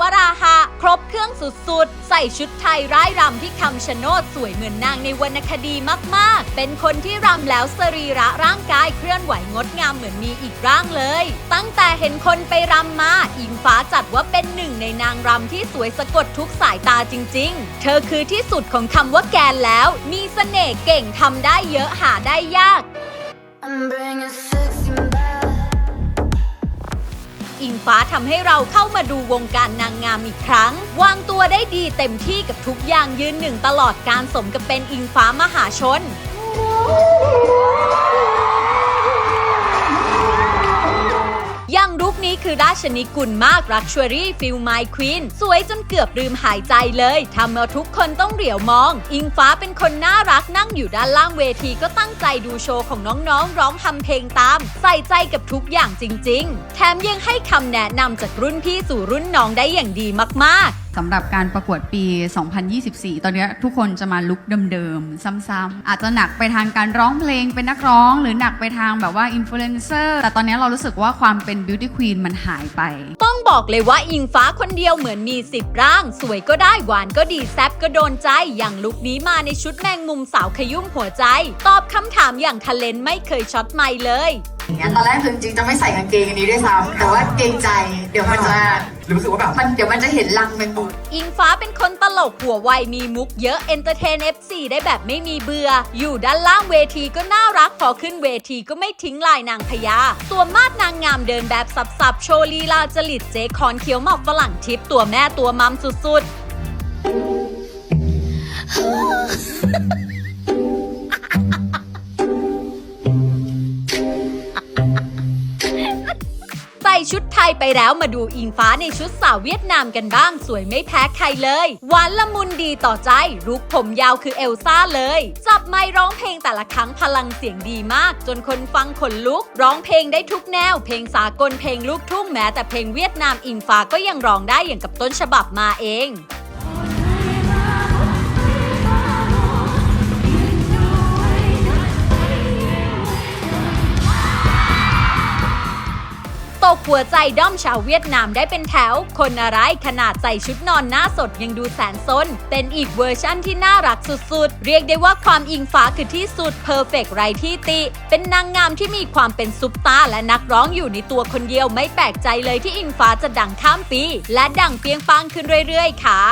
วรื่องสุดๆ ใส่ชุดไทยร่ายรำที่คำชะโนดสวยเหมือนนางในวรรณคดีมากๆ เป็นคนที่รำแล้วสรีระร่างกายเคลื่อนไหวงดงามเหมือนมีอีกร่างเลย ตั้งแต่เห็นคนไปรำมาอิงฟ้าจัดว่าเป็นหนึ่งในนางรำที่สวยสะกดทุกสายตาจริง ๆ เธอคือที่สุดของคำว่าแกนแล้ว มีเสน่ห์เก่งทำได้เยอะหาได้ยาก ฟ้าทำให้เราเข้ามาดูวงการนางงามอีกครั้ง วางตัวได้ดีเต็มที่กับทุกอย่างยืนหนึ่งตลอดการสมกับเป็นอิงฟ้ามหาชน นี้คือราชนิกุลมากรักชวรี่ฟิลไมควีนสวยจนเกือบลืมหายใจเลยทำเอาทุกคนต้องเหลียวมอง อิงฟ้าเป็นคนน่ารักนั่งอยู่ด้านล่างเวทีก็ตั้งใจดูโชว์ของน้องๆ ร้องทำเพลงตาม ใส่ใจกับทุกอย่างจริง ๆ แถมยังให้คำแนะนำจากรุ่นพี่สู่รุ่นน้องได้อย่างดีมากๆ สำหรับการประกวดปี 2024 ตอนเนี้ยทุกคนจะมาลุกเดิมๆ ซ้ำๆ อาจจะหนักไปทางการร้องเพลงเป็นนักร้อง หรือหนักไปทางแบบว่าอินฟลูเอนเซอร์แต่ตอนเนี้ยเรารู้สึกว่าความเป็นบิวตี้ควีนมันหายไป ต้องบอกเลยว่าอิงฟ้าคนเดียวเหมือนมีสิบร่าง สวยก็ได้หวานก็ดีแซบก็โดนใจ อย่างลุคนี้มาในชุดแมงมุมสาวขยุ่มหัวใจ ตอบคำถามอย่างทะเลนไม่เคยช็อตไม่เลยอย่างเงี้ยตอนแรกคือจริงๆจะไม่ใส่กางเกงอันนี้ด้วยซ้ำแต่ว่าเกรงใจ เดี๋ยวมันจะ รู้สึกว่าแบบมันเดี๋ยวมันจะเห็นรังแมงมุมอิงฟ้าเป็นคนตลกหัวไวมีมุกเยอะเอนเตอร์เทน FC ได้แบบไม่มีเบื่อ อยู่ด้านล่างเวทีก็น่ารักพอขึ้นเวทีก็ไม่ทิ้งลายนางพญาตัวมาดนางงามเดินแบบสับๆ โชว์ลีลาจริตเจคอนเคี้ยวหมอกฝรั่งทิพย์ตัวแม่ตัวมัมสุดๆ ชุดไทยไปแล้วมาดูอิงฟ้าในชุดสาวเวียดนามกันบ้างสวยไม่แพ้ใครเลย หวานละมุนดีต่อใจรูปผมยาวคือเอลซ่าเลย จับไมค์ร้องเพลงแต่ละครั้งพลังเสียงดีมาก จนคนฟังขนลุก ร้องเพลงได้ทุกแนว เพลงสากลเพลงลูกทุ่งแม้แต่เพลงเวียดนามอิงฟ้าก็ยังร้องได้อย่างกับต้นฉบับมาเอง ตกหัวใจด้อมชาวเวียดนามได้เป็นแถว คนอะไรขนาดใส่ชุดนอนหน้าสดยังดูแสนซน เป็นอีกเวอร์ชั่นที่น่ารักสุดๆ เรียกได้ว่าความอิงฟ้าคือที่สุดเพอร์เฟกไรที่ติ เป็นนางงามที่มีความเป็นซุปตาร์และนักร้องอยู่ในตัวคนเดียวไม่แปลกใจเลยที่อิงฟ้าจะดังข้ามปี และดังเปียงปังขึ้นเรื่อยๆ ค่ะ